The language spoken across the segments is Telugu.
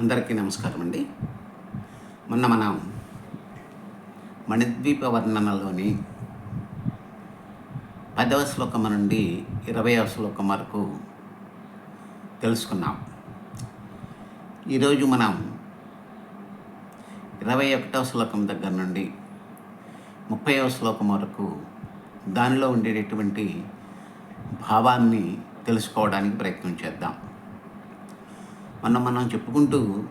అందరికీ నమస్కారం అండి. మొన్న మనం మణిద్వీప వర్ణనలోని పదవ శ్లోకం నుండి ఇరవైవ శ్లోకం వరకు తెలుసుకున్నాం. ఈరోజు మనం ఇరవై ఒకటవ శ్లోకం దగ్గర నుండి ముప్పైవ శ్లోకం వరకు దానిలో ఉండేటటువంటి భావాన్ని తెలుసుకోవడానికి ప్రయత్నం చేద్దాం. మనం మనం చెప్పుకుంటూ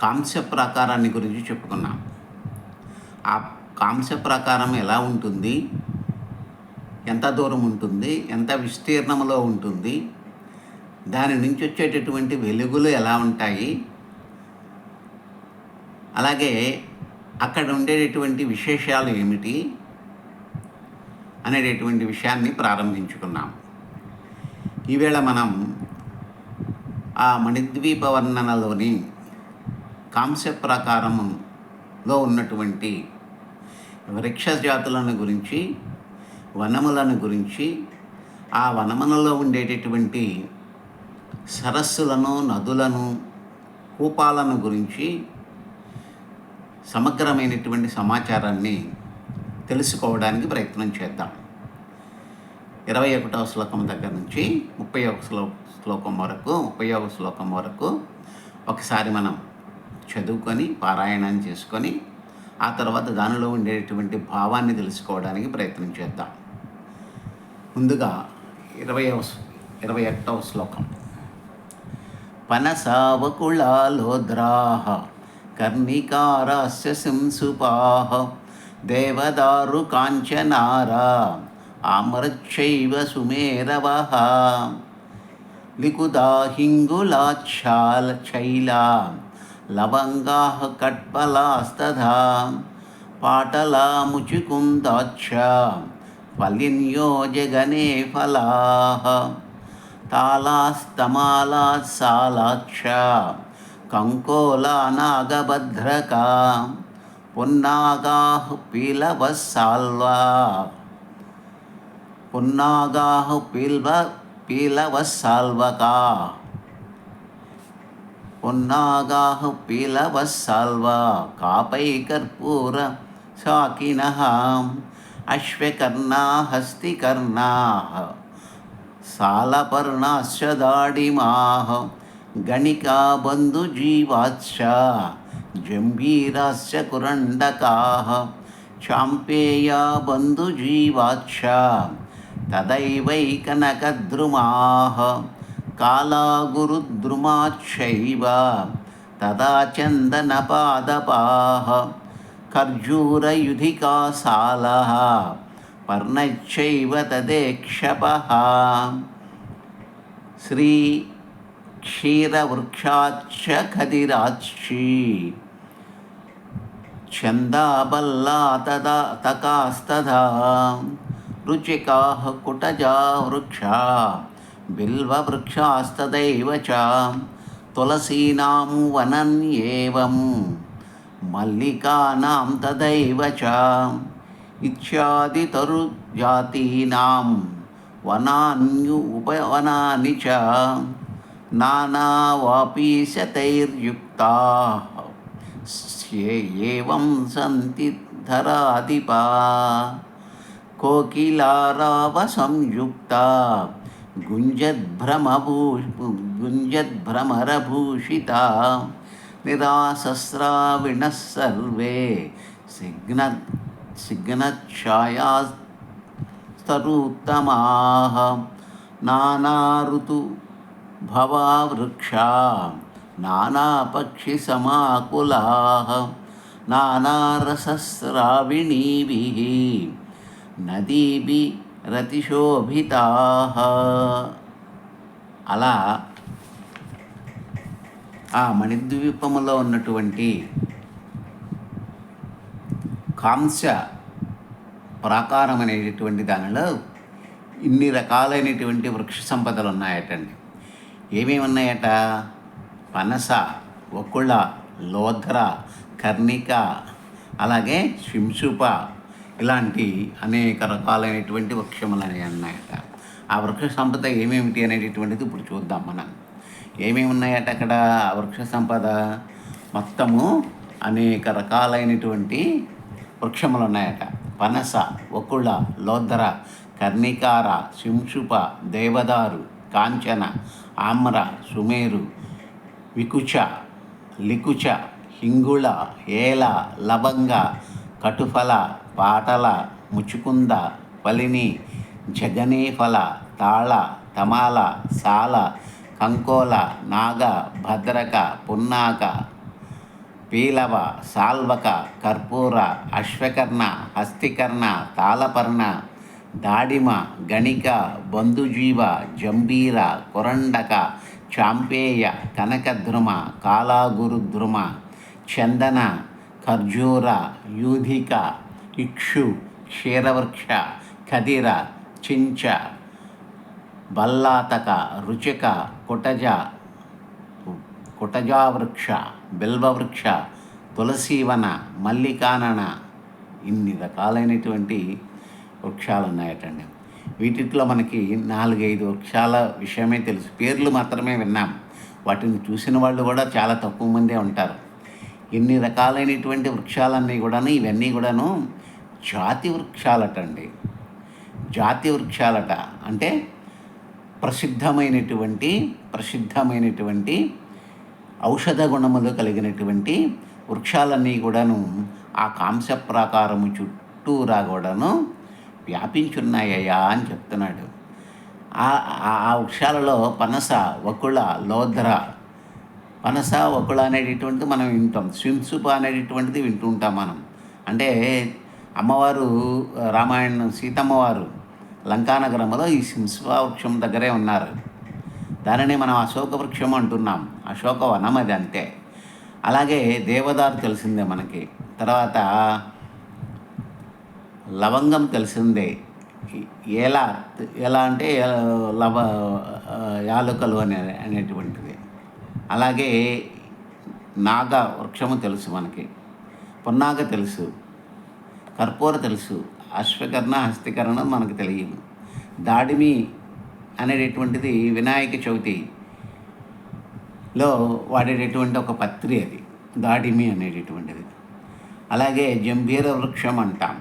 కాంస్య ప్రాకారాన్ని గురించి చెప్పుకున్నాం. ఆ కాంస్య ప్రాకారం ఎలా ఉంటుంది? ఎంత దూరం ఉంటుంది? ఎంత విస్తీర్ణంలో ఉంటుంది? దాని నుంచి వచ్చేటటువంటి వెలుగులు ఎలా ఉంటాయి? అలాగే అక్కడ ఉండేటటువంటి విశేషాలు ఏమిటి? అనేటటువంటి విషయాన్ని ప్రారంభించుకున్నాం. ఈవేళ మనం ఆ మణిద్వీప వర్ణనలోని కాంస్య ప్రకారంలో ఉన్నటువంటి వృక్ష జాతులను గురించి వనములను గురించి ఆ వనములలో ఉండేటటువంటి సరస్సులను నదులను కూపాలను గురించి సమగ్రమైనటువంటి సమాచారాన్ని తెలుసుకోవడానికి ప్రయత్నం చేద్దాం. ఇరవై ఒకటవ శ్లోకం దగ్గర నుంచి ముప్పై ఒక శ్లో శ్లోకం వరకు ముప్పై శ్లోకం వరకు ఒకసారి మనం చదువుకొని పారాయణం చేసుకొని ఆ తర్వాత దానిలో ఉండేటువంటి భావాన్ని తెలుసుకోవడానికి ప్రయత్నం చేద్దాం. ముందుగా ఇరవై ఇరవై ఒకటవ శ్లోకం. పనసావకుళాలోద్రాహ కర్ణికారాస్య శంసుపాహ దేవదారు కాంచనారా ఆమృక్షైవ సుమేరవ లికుదాహింగులాచ్ఛాల చైలా లవంగాः కట్పలాస్తథా పాటలాముచికుందాచ్చ ఫలిన్యో జగనే ఫలాः తాళాస్తమాలాత్సాలాక్ష కంకోలా నాగభద్రకా పున్నాగాः పీలవः సాల్వా పున్నాగాः పీల్వ పీలవः సాల్వకా పున్నాగాः పీలవः సాల్వా కాపై కర్పూర శాకినः అశ్వకర్ణా హస్తికర్ణాः సాలపర్ణాశ్చ దాడిమాः గణికా బంధుజీవాశ్చ జంభీరాశ్చ కురండకాः చాంపేయా బంధుజీవాశ్చ తదైవైకనకద్రుమాः కాళాగురుద్రుమాచ్చైవ తదా చందనపాదపాः ఖర్జూరయుధికాసాలः పర్ణచ్చైవ తదేక్షపः శ్రీ క్షీరవృక్షాచ్చ ఖదిరాక్షి ఛందాబల్లా తదా తకాస్తదా రుచికాः కుటజా వృక్షా బిల్వవృక్షాస్తదైవ చ తులసీనాం వనన్యేవం మల్లికానాం తదైవ చ ఇత్యాదితరుజాతీనాం వనాన్యు ఉపవనాని చ నానావాపీశతైర్యుక్తా ఏవం సంతి ధరాధిపా कोकिलारावसंयुक्ता। गुञ्जद्भ्रमभू गुञ्जद्भ्रमरभूषिता। निरासस्राविणः सर्वे सिग्न सिग्नच्छायास्तरुत्तमाः नानाऋतु भवा वृक्षा नानापक्षिसमाकुलाः नानारसस्राविणीभिः। నదీభి రతిశోభితా. అలా ఆ మణిద్వీపములో ఉన్నటువంటి కాంస్య ప్రాకారం అనేటటువంటి దానిలో ఇన్ని రకాలైనటువంటి వృక్ష సంపదలు ఉన్నాయటండి. ఏమేమి ఉన్నాయట? పనస ఒకుళ లోధ్ర కర్ణిక అలాగే శింసుప ఇలాంటి అనేక రకాలైనటువంటి వృక్షములు అనేవి ఉన్నాయట ఆ వృక్ష సంపద ఏమేమిటి అనేటటువంటిది ఇప్పుడు చూద్దాం మనం. ఏమేమి ఉన్నాయట అక్కడ వృక్ష సంపద? మొత్తము అనేక రకాలైనటువంటి వృక్షములు ఉన్నాయట పనస ఒకుళ లోద్దర కర్ణికార శింషుప దేవదారు కాంచన ఆమ్ర సుమేరు వికుచ లికుచ హింగుళ ఏల లవంగ కటుఫల పాటల ముచుకుంద పలిని జగనీఫల తాళ తమాల సాల కంకోల నాగ భద్రక పున్నాక పీలవ సాల్వక కర్పూర అశ్వకర్ణ హస్తికర్ణ తాళపర్ణ దాడిమ గణిక బంధుజీవ జంబీర కొరండక చాంపేయ కనకద్రుమ కాలాగురుద్రుమ చందన ఖర్జూర యూధిక ఇక్షు క్షీరవృక్ష ఖదిర చించ బల్లాతక రుచిక కుటజ కుటజావృక్ష బిల్వవృక్ష తులసీవన మల్లికానన ఇన్ని రకాలైనటువంటి వృక్షాలు ఉన్నాయటండి వీటిలో మనకి నాలుగైదు వృక్షాల విషయమే తెలుసు. పేర్లు మాత్రమే విన్నాం. వాటిని చూసిన వాళ్ళు కూడా చాలా తక్కువ మందే ఉంటారు. ఎన్ని రకాలైనటువంటి వృక్షాలన్నీ కూడాను ఇవన్నీ కూడాను జాతి వృక్షాలటండి. జాతి వృక్షాలట అంటే ప్రసిద్ధమైనటువంటి ప్రసిద్ధమైనటువంటి ఔషధ గుణములు కలిగినటువంటి వృక్షాలన్నీ కూడాను ఆ కాంస ప్రాకారము చుట్టూరా కూడాను వ్యాపించున్నాయ్యా అని చెప్తున్నాడు. ఆ వృక్షాలలో పనస వకుళ లోద్ర పనస వకుళ అనేటటువంటిది మనం వింటాం. స్వింసుప అనేటటువంటిది వింటూ ఉంటాం మనం. అంటే అమ్మవారు రామాయణం సీతమ్మవారు లంకానగరంలో ఈ సింసుప వృక్షం దగ్గరే ఉన్నారు. దానిని మనం అశోక వృక్షం అంటున్నాం. అశోక వనం అది అంతే. అలాగే దేవదారు తెలిసిందే మనకి. తర్వాత లవంగం తెలిసిందే. ఎలా ఎలా అంటే లవ యాలుకలు అనే అనేటువంటిది అలాగే నాగ వృక్షము తెలుసు మనకి. పొన్నాగ తెలుసు. కర్పూర తెలుసు. అశ్వకర్ణ హస్తికరణ మనకు తెలియదు. దాడిమి అనేటటువంటిది వినాయక చవితిలో వాడేటటువంటి ఒక పత్రి అది. దాడిమి అనేటటువంటిది. అలాగే జంబీర వృక్షం అంటాం.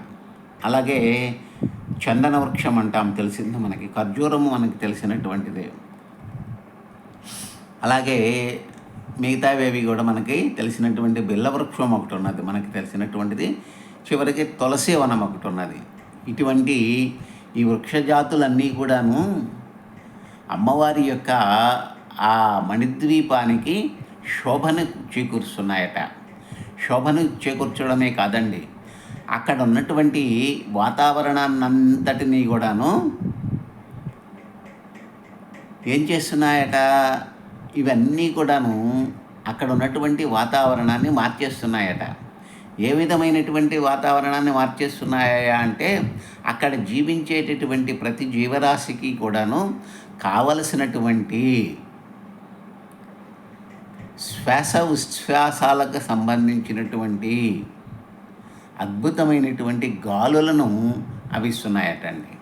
అలాగే చందన వృక్షం అంటాం. తెలిసింది మనకి. ఖర్జూరము మనకి తెలిసినటువంటిదే. అలాగే మిగతావేవి కూడా మనకి తెలిసినటువంటి బిల్ల వృక్షం ఒకటి ఉన్నది మనకి తెలిసినటువంటిది. చివరికి తులసి వనం ఒకటి ఉన్నది. ఇటువంటి ఈ వృక్షజాతులన్నీ కూడాను అమ్మవారి యొక్క ఆ మణిద్వీపానికి శోభను చేకూరుస్తున్నాయట. శోభను చేకూర్చడమే కాదండి. అక్కడ ఉన్నటువంటి వాతావరణాన్నంతటినీ కూడాను ఏం చేస్తున్నాయట? ఇవన్నీ కూడాను అక్కడ ఉన్నటువంటి వాతావరణాన్ని మార్చేస్తున్నాయట. ఏ విధమైనటువంటి వాతావరణాన్ని మార్చేస్తున్నాయా అంటే అక్కడ జీవించేటటువంటి ప్రతి జీవరాశికి కూడాను కావలసినటువంటి శ్వాస ఉచ్ఛ్వాసాలకు సంబంధించినటువంటి అద్భుతమైనటువంటి గాలులను అవిస్తున్నాయటండి.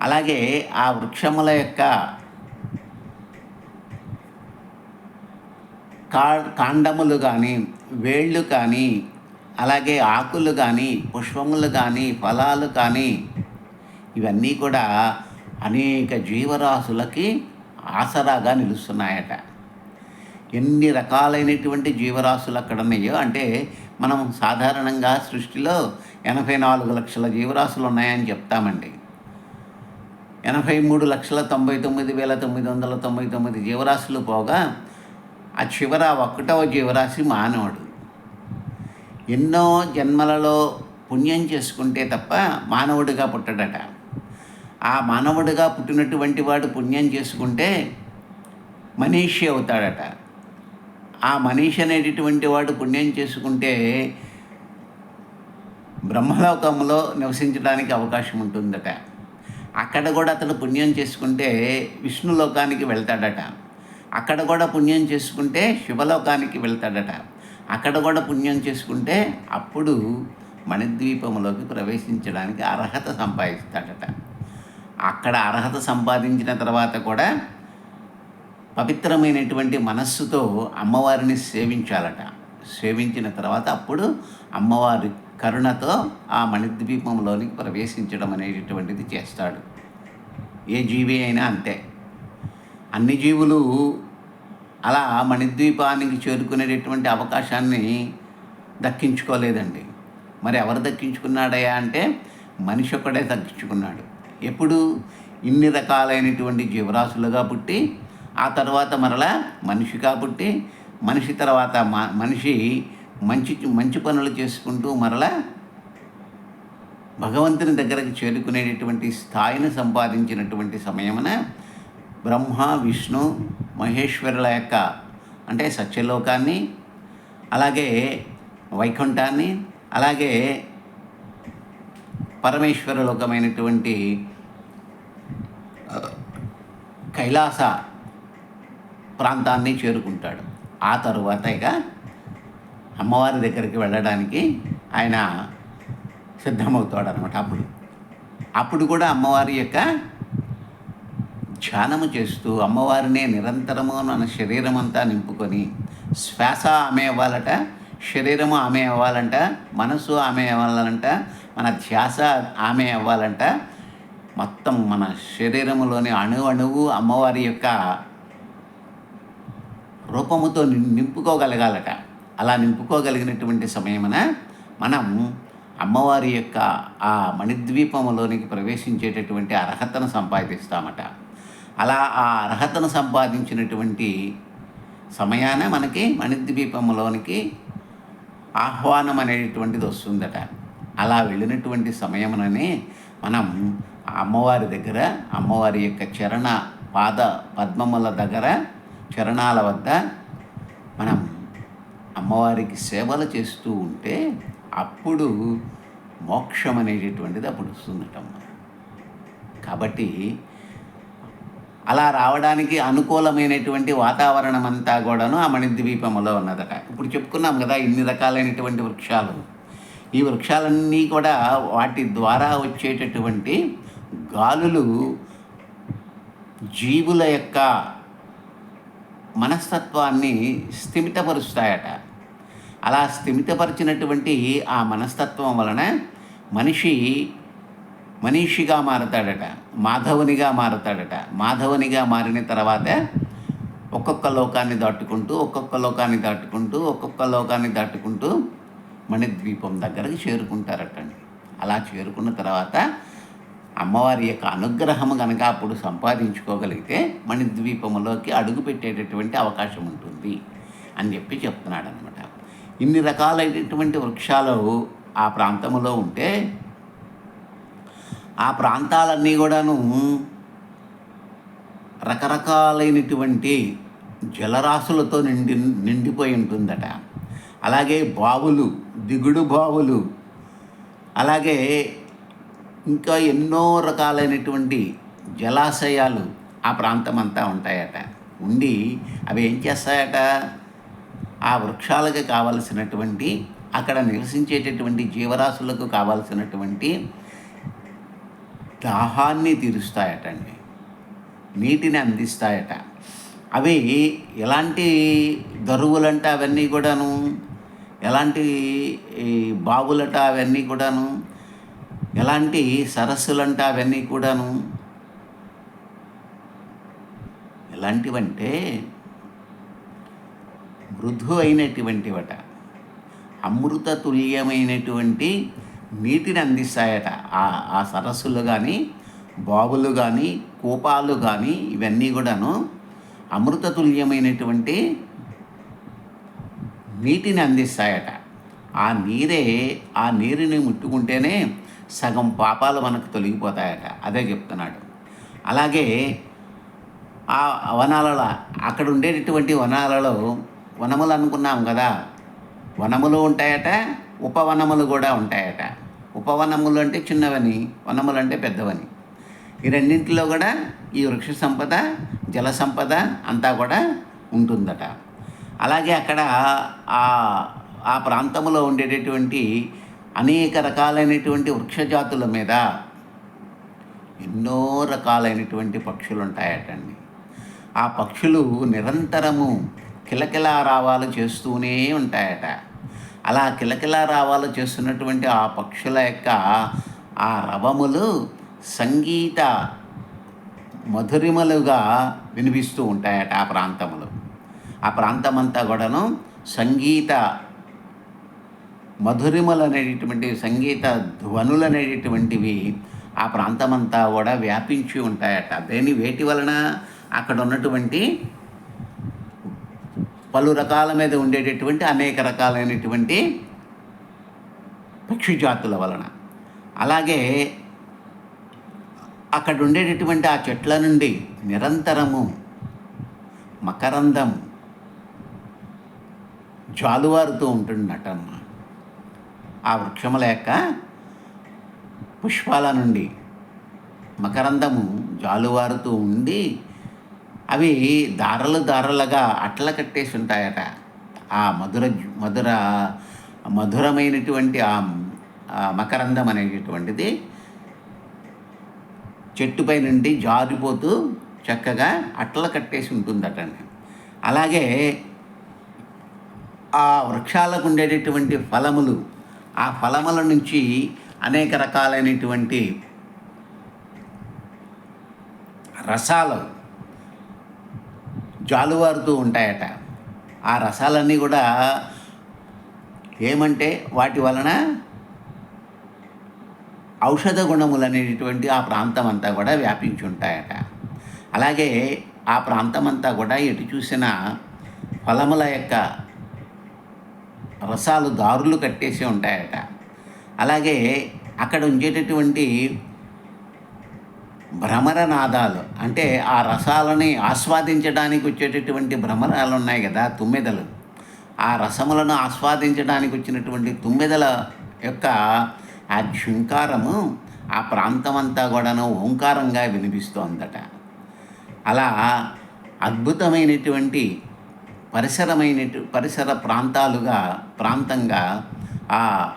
అలాగే ఆ వృక్షముల యొక్క కా కాండములు కానీ వేళ్ళు కానీ అలాగే ఆకులు కానీ పుష్పములు కానీ ఫలాలు కానీ ఇవన్నీ కూడా అనేక జీవరాశులకి ఆసరాగా నిలుస్తున్నాయట. ఎన్ని రకాలైనటువంటి జీవరాశులు అక్కడ ఉన్నాయో అంటే మనం సాధారణంగా సృష్టిలో ఎనభై నాలుగు లక్షల జీవరాశులు ఉన్నాయని చెప్తామండి. ఎనభై మూడు లక్షల తొంభై తొమ్మిది వేల తొమ్మిది వందల తొంభై తొమ్మిది జీవరాశులు పోగా ఆ చివర ఒకటవ జీవరాశి మానవుడు. ఎన్నో జన్మలలో పుణ్యం చేసుకుంటే తప్ప మానవుడిగా పుట్టడట. ఆ మానవుడిగా పుట్టినటువంటి వాడు పుణ్యం చేసుకుంటే మనీషి అవుతాడట. ఆ మనీషి అనేటటువంటి వాడు పుణ్యం చేసుకుంటే బ్రహ్మలోకంలో నివసించడానికి అవకాశం ఉంటుందట. అక్కడ కూడా అతను పుణ్యం చేసుకుంటే విష్ణులోకానికి వెళ్తాడట. అక్కడ కూడా పుణ్యం చేసుకుంటే శివలోకానికి వెళ్తాడట. అక్కడ కూడా పుణ్యం చేసుకుంటే అప్పుడు మణిద్వీపంలోకి ప్రవేశించడానికి అర్హత సంపాదిస్తాడట. అక్కడ అర్హత సంపాదించిన తర్వాత కూడా పవిత్రమైనటువంటి మనస్సుతో అమ్మవారిని సేవించాలట. సేవించిన తర్వాత అప్పుడు అమ్మవారి కరుణతో ఆ మణిద్వీపంలోనికి ప్రవేశించడం అనేటటువంటిది చేస్తాడు. ఏ జీవి అయినా అంతే. అన్ని జీవులు అలా మణిద్వీపానికి చేరుకునేటటువంటి అవకాశాన్ని దక్కించుకోలేదండి. మరి ఎవరు దక్కించుకున్నాడయా అంటే మనిషి ఒక్కడే దక్కించుకున్నాడు. ఎప్పుడు ఇన్ని రకాలైనటువంటి జీవరాశులుగా పుట్టి ఆ తర్వాత మరలా మనిషిగా పుట్టి మనిషి తర్వాత మ- మనిషి మంచి మంచి పనులు చేసుకుంటూ మరలా భగవంతుని దగ్గరకు చేరుకునేటటువంటి స్థాయిని సంపాదించినటువంటి సమయమున బ్రహ్మ విష్ణు మహేశ్వరుల యొక్క అంటే సత్యలోకాన్ని అలాగే వైకుంఠాన్ని అలాగే పరమేశ్వర లోకమైనటువంటి కైలాస ప్రాంతాన్ని చేరుకుంటాడు. ఆ తరువాత ఇక అమ్మవారి దగ్గరికి వెళ్ళడానికి ఆయన సిద్ధమవుతాడు అనమాట అప్పుడు. అప్పుడు కూడా అమ్మవారి యొక్క ధ్యానము చేస్తూ అమ్మవారినే నిరంతరము మన శరీరం అంతా నింపుకొని శ్వాస ఆమె అవ్వాలట శరీరము ఆమె అవ్వాలంట మనసు ఆమె అవ్వాలంట మన ధ్యాస ఆమె అవ్వాలంట. మొత్తం మన శరీరములోని అణు అణువు అమ్మవారి యొక్క రూపముతో నింపుకోగలగాలట. అలా నింపుకోగలిగినటువంటి సమయమున మనం అమ్మవారి యొక్క ఆ మణిద్వీపములోనికి ప్రవేశించేటటువంటి అర్హతను సంపాదిస్తామట. అలా ఆ అర్హతను సంపాదించినటువంటి సమయాన మనకి మణిద్వీపములోనికి ఆహ్వానం అనేటువంటిది వస్తుందట. అలా వెళ్ళినటువంటి సమయంలోనే మనం అమ్మవారి దగ్గర అమ్మవారి యొక్క చరణ పాద పద్మముల దగ్గర చరణాల వద్ద మనం అమ్మవారికి సేవలు చేస్తూ ఉంటే అప్పుడు మోక్షం అనేటటువంటిది అప్పుడు వస్తుందటమ్మ కాబట్టి అలా రావడానికి అనుకూలమైనటువంటి వాతావరణం అంతా కూడాను ఆ మణిద్వీపంలో ఉన్నదట. ఇప్పుడు చెప్పుకున్నాం కదా ఇన్ని రకాలైనటువంటి వృక్షాలు. ఈ వృక్షాలన్నీ కూడా వాటి ద్వారా వచ్చేటటువంటి గాలులు జీవుల యొక్క మనస్తత్వాన్ని స్థిమితపరుస్తాయట. అలా స్థిమితపరిచినటువంటి ఆ మనస్తత్వం వలన మనిషి మనీషిగా మారతాడట మాధవునిగా మారతాడట. మాధవునిగా మారిన తర్వాత ఒక్కొక్క లోకాన్ని దాటుకుంటూ ఒక్కొక్క లోకాన్ని దాటుకుంటూ ఒక్కొక్క లోకాన్ని దాటుకుంటూ మణిద్వీపం దగ్గరకు చేరుకుంటారటండి. అలా చేరుకున్న తర్వాత అమ్మవారి యొక్క అనుగ్రహము కనుక అప్పుడు సంపాదించుకోగలిగితే మణిద్వీపంలోకి అడుగు పెట్టేటటువంటి అవకాశం ఉంటుంది అని చెప్పి చెప్తున్నాడు అనమాట ఇన్ని రకాలైనటువంటి వృక్షాలు ఆ ప్రాంతంలో ఉంటే ఆ ప్రాంతాలన్నీ కూడాను రకరకాలైనటువంటి జలరాశులతో నిండి నిండిపోయి ఉంటుందట. అలాగే బావులు దిగుడు బావులు అలాగే ఇంకా ఎన్నో రకాలైనటువంటి జలాశయాలు ఆ ప్రాంతం అంతా ఉంటాయట. ఉండి అవి ఏం చేస్తాయట? ఆ వృక్షాలకు కావలసినటువంటి అక్కడ నివసించేటటువంటి జీవరాశులకు కావాల్సినటువంటి దాహాన్ని తీరుస్తాయటండి. నీటిని అందిస్తాయట. అవి ఎలాంటి దరువులంట అవన్నీ కూడాను? ఎలాంటి బావులట అవన్నీ కూడాను? ఎలాంటి సరస్సులంట అవన్నీ కూడాను? ఎలాంటివంటే మృదు అయినటువంటివట. అమృత తుల్యమైనటువంటి నీటిని అందిస్తాయట. ఆ ఆ సరస్సులు కానీ బావులు కానీ కూపాలు కానీ ఇవన్నీ కూడాను అమృతతుల్యమైనటువంటి నీటిని అందిస్తాయట. ఆ నీరే ఆ నీరుని ముట్టుకుంటేనే సగం పాపాలు మనకు తొలగిపోతాయట. అదే చెప్తున్నాడు. అలాగే ఆ వనాలలో అక్కడ ఉండేటటువంటి వనాలలో వనములు అనుకున్నాం కదా. వనములు ఉంటాయట ఉపవనములు కూడా ఉంటాయట. ఉపవనములు అంటే చిన్నవని వనములు అంటే పెద్దవని. ఈ రెండింటిలో కూడా ఈ వృక్ష సంపద జల సంపద అంతా కూడా ఉంటుందట. అలాగే అక్కడ ఆ ఆ ప్రాంతంలో ఉండేటటువంటి అనేక రకాలైనటువంటి వృక్ష జాతుల మీద ఎన్నో రకాలైనటువంటి పక్షులు ఉంటాయటండి ఆ పక్షులు నిరంతరము కిలకిలా రావాలు చేస్తూనే ఉంటాయట. అలా కిలకిలా రావాలు చేస్తున్నటువంటి ఆ పక్షుల యొక్క ఆ రవములు సంగీత మధురిమలుగా వినిపిస్తూ ఉంటాయట ఆ ప్రాంతములు. ఆ ప్రాంతమంతా కూడాను సంగీత మధురిమలు అనేటటువంటి సంగీత ధ్వనులు అనేటటువంటివి ఆ ప్రాంతమంతా కూడా వ్యాపించి ఉంటాయట. దేని వేటి వలన అక్కడ ఉన్నటువంటి పలు రకాల మీద ఉండేటటువంటి అనేక రకాలైనటువంటి పక్షి జాతుల వలన. అలాగే అక్కడ ఉండేటటువంటి ఆ చెట్ల నుండి నిరంతరము మకరందం జాలువారుతూ ఉంటుందటమ్మ ఆ వృక్షముల యొక్క పుష్పాల నుండి మకరందము జాలువారుతూ ఉండి అవి దారలు దారలుగా అట్ల కట్టేసి ఉంటాయట ఆ మధుర మధుర మధురమైనటువంటి ఆ మకరందం అనేటటువంటిది చెట్టుపై నుండి జారిపోతూ చక్కగా అట్ల కట్టేసి ఉంటుందటండి అలాగే ఆ వృక్షాలకు ఉండేటటువంటి ఫలములు ఆ ఫలముల నుంచి అనేక రకాలైనటువంటి రసాలు జాలువారుతూ ఉంటాయట. ఆ రసాలన్నీ కూడా ఏమంటే వాటి వలన ఔషధ గుణములు అనేటటువంటి ఆ ప్రాంతం అంతా కూడా వ్యాపించి ఉంటాయట అలాగే ఆ ప్రాంతం అంతా కూడా ఎటు చూసిన ఫలముల యొక్క రసాలు దారులు కట్టేసి ఉంటాయట. అలాగే అక్కడ ఉండేటటువంటి భ్రమరనాదాలు. అంటే ఆ రసాలని ఆస్వాదించడానికి వచ్చేటటువంటి భ్రమరాలు ఉన్నాయి కదా తుమ్మెదలు. ఆ రసములను ఆస్వాదించడానికి వచ్చినటువంటి తుమ్మెదల యొక్క ఆ ఝుంకారము ఆ ప్రాంతం అంతా కూడాను ఓంకారంగా వినిపిస్తోందట. అలా అద్భుతమైనటువంటి పరిసరమైన పరిసర ప్రాంతాలుగా ప్రాంతంగా ఆ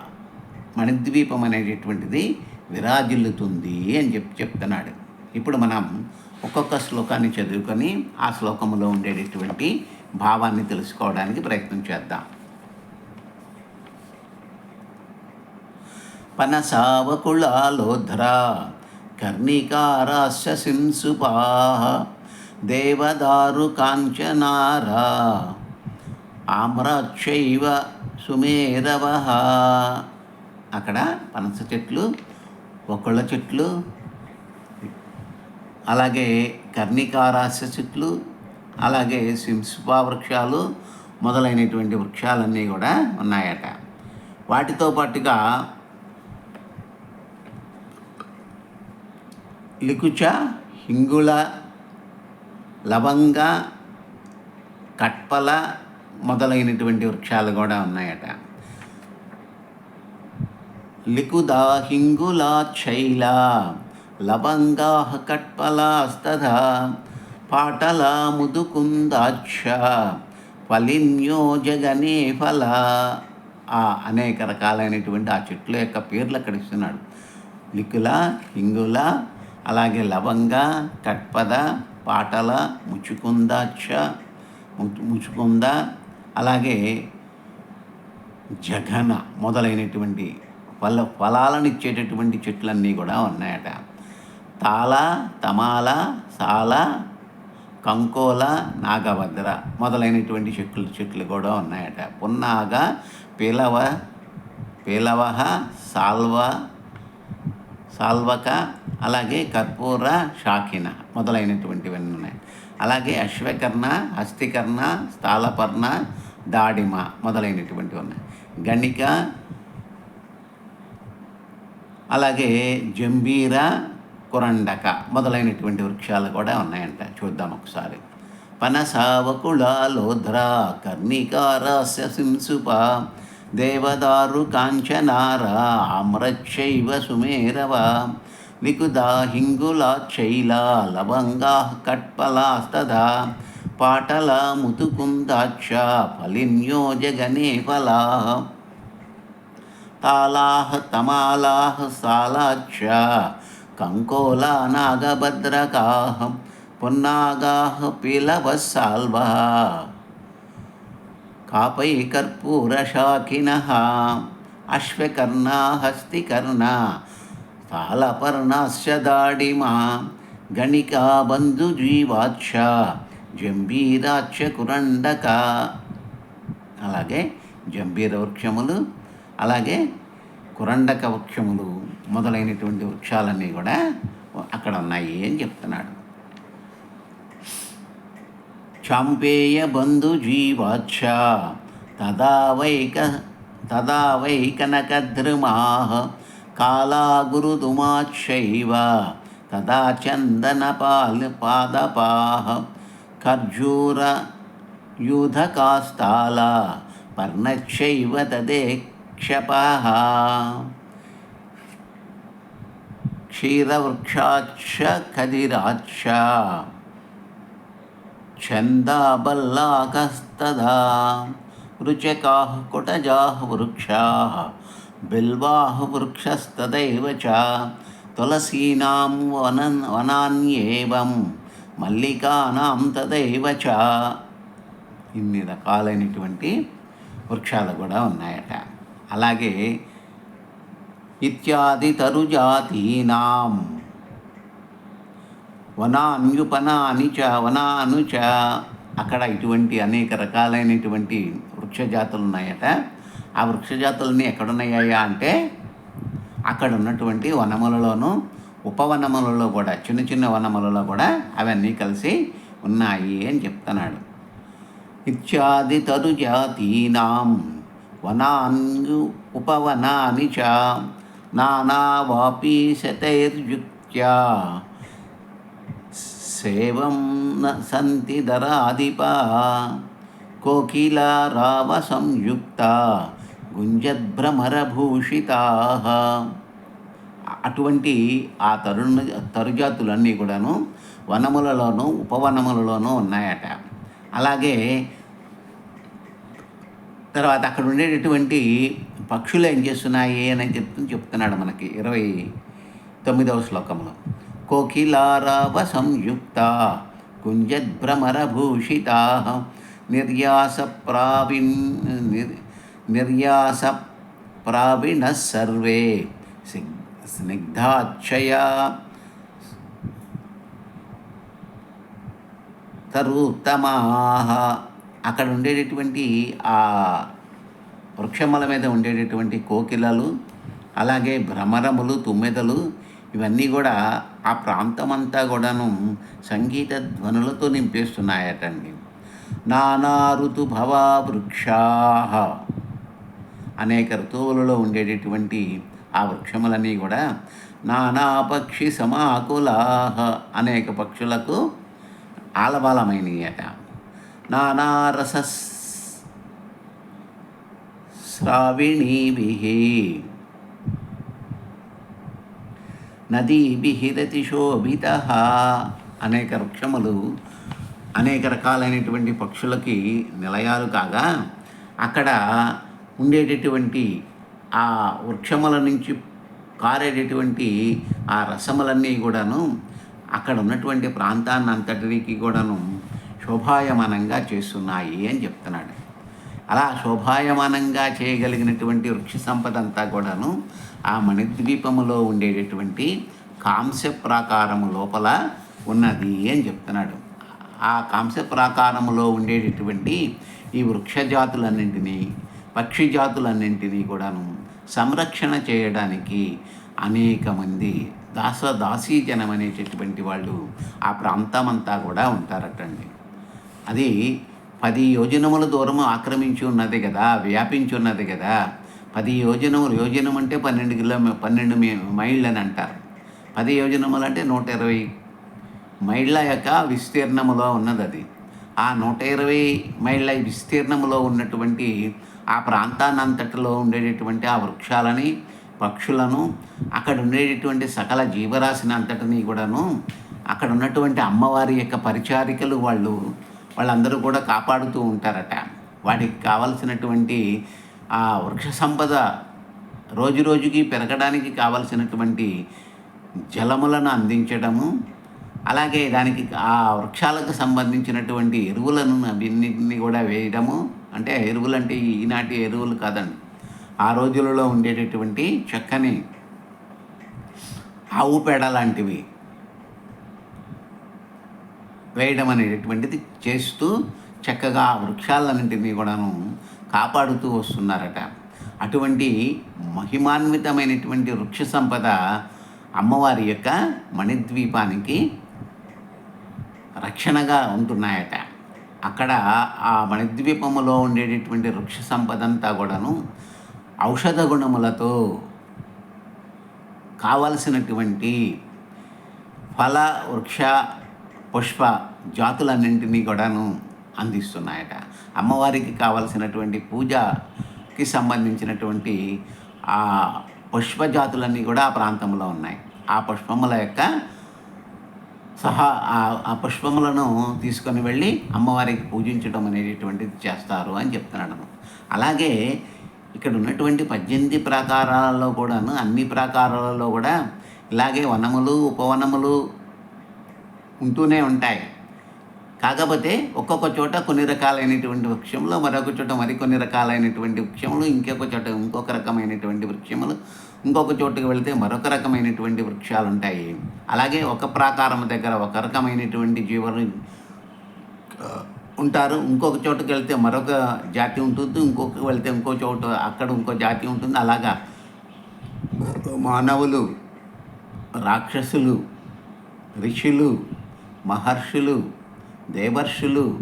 మణిద్వీపం అనేటటువంటిది విరాజిల్లుతుంది అని చెప్పి చెప్తున్నాడు. ఇప్పుడు మనం ఒక్కొక్క శ్లోకాన్ని చదువుకొని ఆ శ్లోకంలో ఉండేటటువంటి భావాన్ని తెలుసుకోవడానికి ప్రయత్నం చేద్దాం. పనసావకుళాలోధర కర్ణికారాస్య సింసుపా దేవదారు కాంచనారా ఆమ్రాక్షైవ సుమేరవ అక్కడ పనస చెట్లు ఒకళ్ళ చెట్లు అలాగే కర్ణికారాస్య చెట్లు అలాగే సింసుపా వృక్షాలు మొదలైనటువంటి వృక్షాలన్నీ కూడా ఉన్నాయట. వాటితో పాటుగా లికుచ హింగుళ లవంగ కట్పల మొదలైనటువంటి వృక్షాలు కూడా ఉన్నాయట. లికుదా హింగుల చైలా లవంగా కట్పలాస్తథా పాటల ముదుకుందాక్ష ఫలిన్యో జగనే ఫల. ఆ అనేక రకాలైనటువంటి ఆ చెట్ల యొక్క పేర్లు అక్కడ ఇస్తున్నాడు. లిక్కుల హింగుల అలాగే లవంగ కట్పద పాటల ముచుకుందాక్ష ము- ముచుకుంద అలాగే జఘన మొదలైనటువంటి ఫల ఫలాలను ఇచ్చేటటువంటి చెట్లన్నీ కూడా ఉన్నాయట. తాళ తమాల సాల కంకోల నాగభద్ర మొదలైనటువంటి చెట్లు చెట్లు కూడా ఉన్నాయట. పున్నాగ పిలవ పిలవహ సాల్వ సాల్వక అలాగే కర్పూర షాకిన మొదలైనటువంటివన్నీ ఉన్నాయి. అలాగే అశ్వకర్ణ హస్తికర్ణ స్థాలపర్ణ దాడిమ మొదలైనటువంటివి ఉన్నాయి. గణిక అలాగే జంబీర కొరండక మొదలైనటువంటి వృక్షాలు కూడా ఉన్నాయంట. చూద్దాం ఒకసారి. పనసావకుళాలోధ్రా కర్ణికారాస్య సింసుప దేవదారు కాంచనారా అమ్రక్షైవ సుమేరవ వికుదా హింగులాక్షైలా లవంగా కట్పలాస్తదా పాటల ముతుకుందాక్ష ఫలిన్యో జగనే ఫలా తాళాः తమాలాः సాలాక్ష కంకోలా నాగభద్రకాహం పున్నాగాహ పిలవ సాల్వ. కాపై కర్పూరశాఖిన అశ్వకర్ణా హస్తికర్ణ తాళపర్ణాశ్చ దాడిమా గణికా బంధుజీవాక్ష జంబీరాక్ష కురండక అలాగే జంబీర వృక్షములు అలాగే కురండక వృక్షములు. మొదలైనటువంటి వృక్షాలన్నీ కూడా అక్కడ ఉన్నాయి అని చెప్తున్నాడు. చంపేయ బంధు జీవాక్ష తదా తదావైకనకద్రుమాహ తదా వై కనకద్రుమా కాలా గురుదుమాక్షైవ తదా చందనపాల్ పాదపాహ ఖర్జూర యూధకాస్తాల తదే తదేక్షపాహ క్షీరవృక్షాక్ష కదిరాక్ష ఛందాబల్లాకస్తదా రుచకా కుటజా వృక్షా. బిల్వా వృక్షస్తదైవ చ తులసీనాం వనన్ వనాన్యేవం. మల్లికానాం తదైవ చ ఇన్ని రకాలైనటువంటి వృక్షాలు కూడా ఉన్నాయట. అలాగే ఇత్యాది తరుజాతీనాం వనాన్యుపనాని చ వనాను చ. అక్కడ ఇటువంటి అనేక రకాలైనటువంటి వృక్షజాతులు ఉన్నాయట ఆ వృక్షజాతులన్నీ ఎక్కడున్నాయా అంటే అక్కడ ఉన్నటువంటి వనములలోనూ ఉపవనములలో కూడా చిన్న చిన్న వనములలో కూడా అవన్నీ కలిసి ఉన్నాయి అని చెప్తున్నాడు. ఇత్యాది తరుజాతీనాం వనాన్యు ఉపవనాని చ. నానావాపీశతైర్యుక్త్యా సేవం న సంతి దరాధిపా కోకిలా రావ సంయుక్త అటువంటి ఆ తరుణ తరుజాతులన్నీ కూడాను వనములలోనూ ఉపవనములలోనూ ఉన్నాయట. అలాగే తర్వాత అక్కడ ఉండేటటువంటి పక్షులు ఏం చేస్తున్నాయి అని చెప్తూ చెప్తున్నాడు మనకి ఇరవై తొమ్మిదవ శ్లోకంలో కోకిలారావ సంయుక్త కుంజద్భ్రమరభూషిత నిర్యాస ప్రావిన్ నిర్యాస ప్రావిణ సర్వే స్నిగ్ధాక్షయ తరుత్తమా. అక్కడ ఉండేటటువంటి ఆ వృక్షముల మీద ఉండేటటువంటి కోకిలలు అలాగే భ్రమరములు తుమ్మెదలు ఇవన్నీ కూడా ఆ ప్రాంతమంతా కూడాను సంగీత ధ్వనులతో నింపేస్తున్నాయటండి. నానా ఋతుభవా వృక్షా అనేక ఋతువులలో ఉండేటటువంటి ఆ వృక్షములన్నీ కూడా నానా పక్షి సమాకులాహ అనేక పక్షులకు ఆలబాలమైనయట. నానా రసస్ శ్రావిణీభిः నదీభిరతి శోభిత అనేక వృక్షములు అనేక రకాలైనటువంటి పక్షులకి నిలయాలు కాగా అక్కడ ఉండేటటువంటి ఆ వృక్షముల నుంచి కారేటటువంటి ఆ రసములన్నీ కూడాను అక్కడ ఉన్నటువంటి ప్రాంతాన్ని అంతటికి కూడాను శోభాయమానంగా చేస్తున్నాయి అని చెప్తున్నాడు. అలా శోభాయమానంగా చేయగలిగినటువంటి వృక్ష సంపద అంతా కూడాను ఆ మణిద్వీపములో ఉండేటటువంటి కాంస్య ప్రాకారము లోపల ఉన్నది అని చెప్తున్నాడు. ఆ కాంస్య ప్రాకారములో ఉండేటటువంటి ఈ వృక్ష జాతులన్నింటినీ పక్షి జాతులన్నింటినీ కూడాను సంరక్షణ చేయడానికి అనేక మంది దాస దాసీజనం అనేటటువంటి వాళ్ళు ఆ ప్రాంతమంతా కూడా ఉంటారటండి. అది పది యోజనముల దూరము ఆక్రమించి ఉన్నది కదా వ్యాపించి ఉన్నది కదా. పది యోజనములు యోజనం అంటే పన్నెండు కిలోమీ పన్నెండు మైళ్ళు అని అంటారు. పది యోజనములు అంటే నూట ఇరవై మైళ్ళ యొక్క విస్తీర్ణములో ఉన్నది అది. ఆ నూట ఇరవై మైళ్ళ విస్తీర్ణములో ఉన్నటువంటి ఆ ప్రాంతాన్నంతటిలో ఉండేటటువంటి ఆ వృక్షాలని పక్షులను అక్కడ ఉండేటటువంటి సకల జీవరాశిని అంతటిని కూడాను అక్కడ ఉన్నటువంటి అమ్మవారి యొక్క పరిచారికలు వాళ్ళు వాళ్ళందరూ కూడా కాపాడుతూ ఉంటారట. వాటికి కావలసినటువంటి ఆ వృక్ష సంపద రోజు రోజుకి పెరగడానికి కావలసినటువంటి జలములను అందించడము అలాగే దానికి ఆ వృక్షాలకు సంబంధించినటువంటి ఎరువులను అవన్నింటినీ కూడా వేయడము. అంటే ఎరువులు అంటే ఈనాటి ఎరువులు కాదండి. ఆ రోజులలో ఉండేటటువంటి చక్కని ఆవు పేడ లాంటివి వేయడం అనేటటువంటిది చేస్తూ చక్కగా వృక్షాలన్నింటినీ కూడాను కాపాడుతూ వస్తున్నారట. అటువంటి మహిమాన్వితమైనటువంటి వృక్ష సంపద అమ్మవారి యొక్క మణిద్వీపానికి రక్షణగా ఉంటున్నాయట. అక్కడ ఆ మణిద్వీపములో ఉండేటటువంటి వృక్ష సంపద అంతా కూడాను ఔషధ గుణములతో కావలసినటువంటి ఫల వృక్ష పుష్ప జాతులన్నింటినీ కూడాను అందిస్తున్నాయట. అమ్మవారికి కావలసినటువంటి పూజకి సంబంధించినటువంటి ఆ పుష్ప జాతులన్నీ కూడా ఆ ప్రాంతంలో ఉన్నాయి. ఆ పుష్పముల యొక్క సహా ఆ- పుష్పములను తీసుకొని వెళ్ళి అమ్మవారికి పూజించడం అనేటటువంటిది చేస్తారు అని చెప్తున్నాడు. అలాగే ఇక్కడ ఉన్నటువంటి పద్దెనిమిది ప్రాకారాలలో కూడాను అన్ని ప్రాకారాలలో కూడా ఇలాగే వనములు ఉపవనములు ఉంటూనే ఉంటాయి. కాకపోతే ఒక్కొక్క చోట కొన్ని రకాలైనటువంటి వృక్షములు మరొక చోట మరికొన్ని రకాలైనటువంటి వృక్షములు ఇంకొక చోట ఇంకొక రకమైనటువంటి వృక్షములు ఇంకొక చోటుకి వెళితే మరొక రకమైనటువంటి వృక్షాలు ఉంటాయి అలాగే ఒక ప్రాకారం దగ్గర ఒక రకమైనటువంటి జీవులు ఉంటారు. ఇంకొక చోటుకు వెళ్తే మరొక జాతి ఉంటుంది. ఇంకొక వెళ్తే ఇంకో చోట అక్కడ ఇంకో జాతి ఉంటుంది. అలాగా మానవులు రాక్షసులు ఋషులు మహర్షులు దేవర్షులు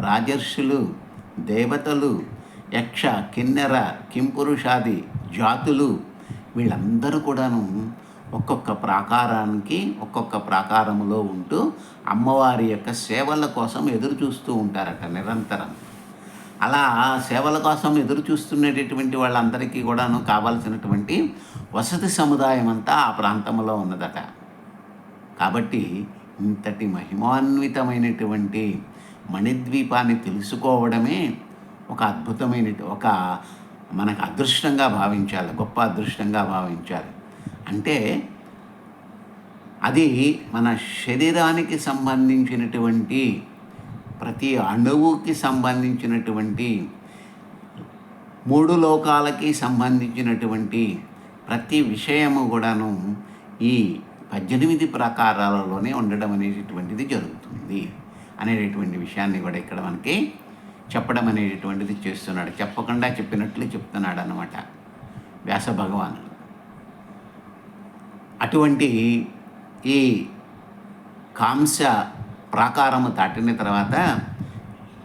రాజర్షులు దేవతలు యక్ష కిన్నెర కింపురుషాది జాతులు వీళ్ళందరూ కూడాను ఒక్కొక్క ప్రాకారానికి ఒక్కొక్క ప్రాకారంలో ఉంటూ అమ్మవారి యొక్క సేవల కోసం ఎదురు చూస్తూ ఉంటారట నిరంతరం. అలా సేవల కోసం ఎదురు చూస్తున్నటువంటి వాళ్ళందరికీ కూడాను కావాల్సినటువంటి వసతి సముదాయం అంతా ఆ ప్రాంతంలో ఉన్నదట. కాబట్టి ఇంతటి మహిమాన్వితమైనటువంటి మణిద్వీపాన్ని తెలుసుకోవడమే ఒక అద్భుతమైన ఒక మనకు అదృష్టంగా భావించాలి గొప్ప అదృష్టంగా భావించాలి. అంటే అది మన శరీరానికి సంబంధించినటువంటి ప్రతి అణువుకి సంబంధించినటువంటి మూడు లోకాలకి సంబంధించినటువంటి ప్రతి విషయము కూడాను ఈ పద్దెనిమిది ప్రకారాలలోనే ఉండడం అనేటటువంటిది జరుగుతుంది అనేటటువంటి విషయాన్ని కూడా ఇక్కడ మనకి చెప్పడం అనేటటువంటిది చేస్తున్నాడు. చెప్పకుండా చెప్పినట్లు చెప్తున్నాడు అనమాట వ్యాస భగవానుడు. అటువంటి ఈ కాంస ప్రాకారము దాటిన తర్వాత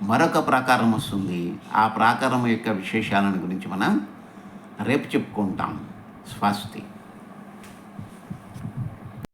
మరొక ప్రాకారం వస్తుంది. ఆ ప్రాకారం యొక్క విశేషాలను గురించి మనం రేపు చెప్పుకుంటాం. స్వస్తి.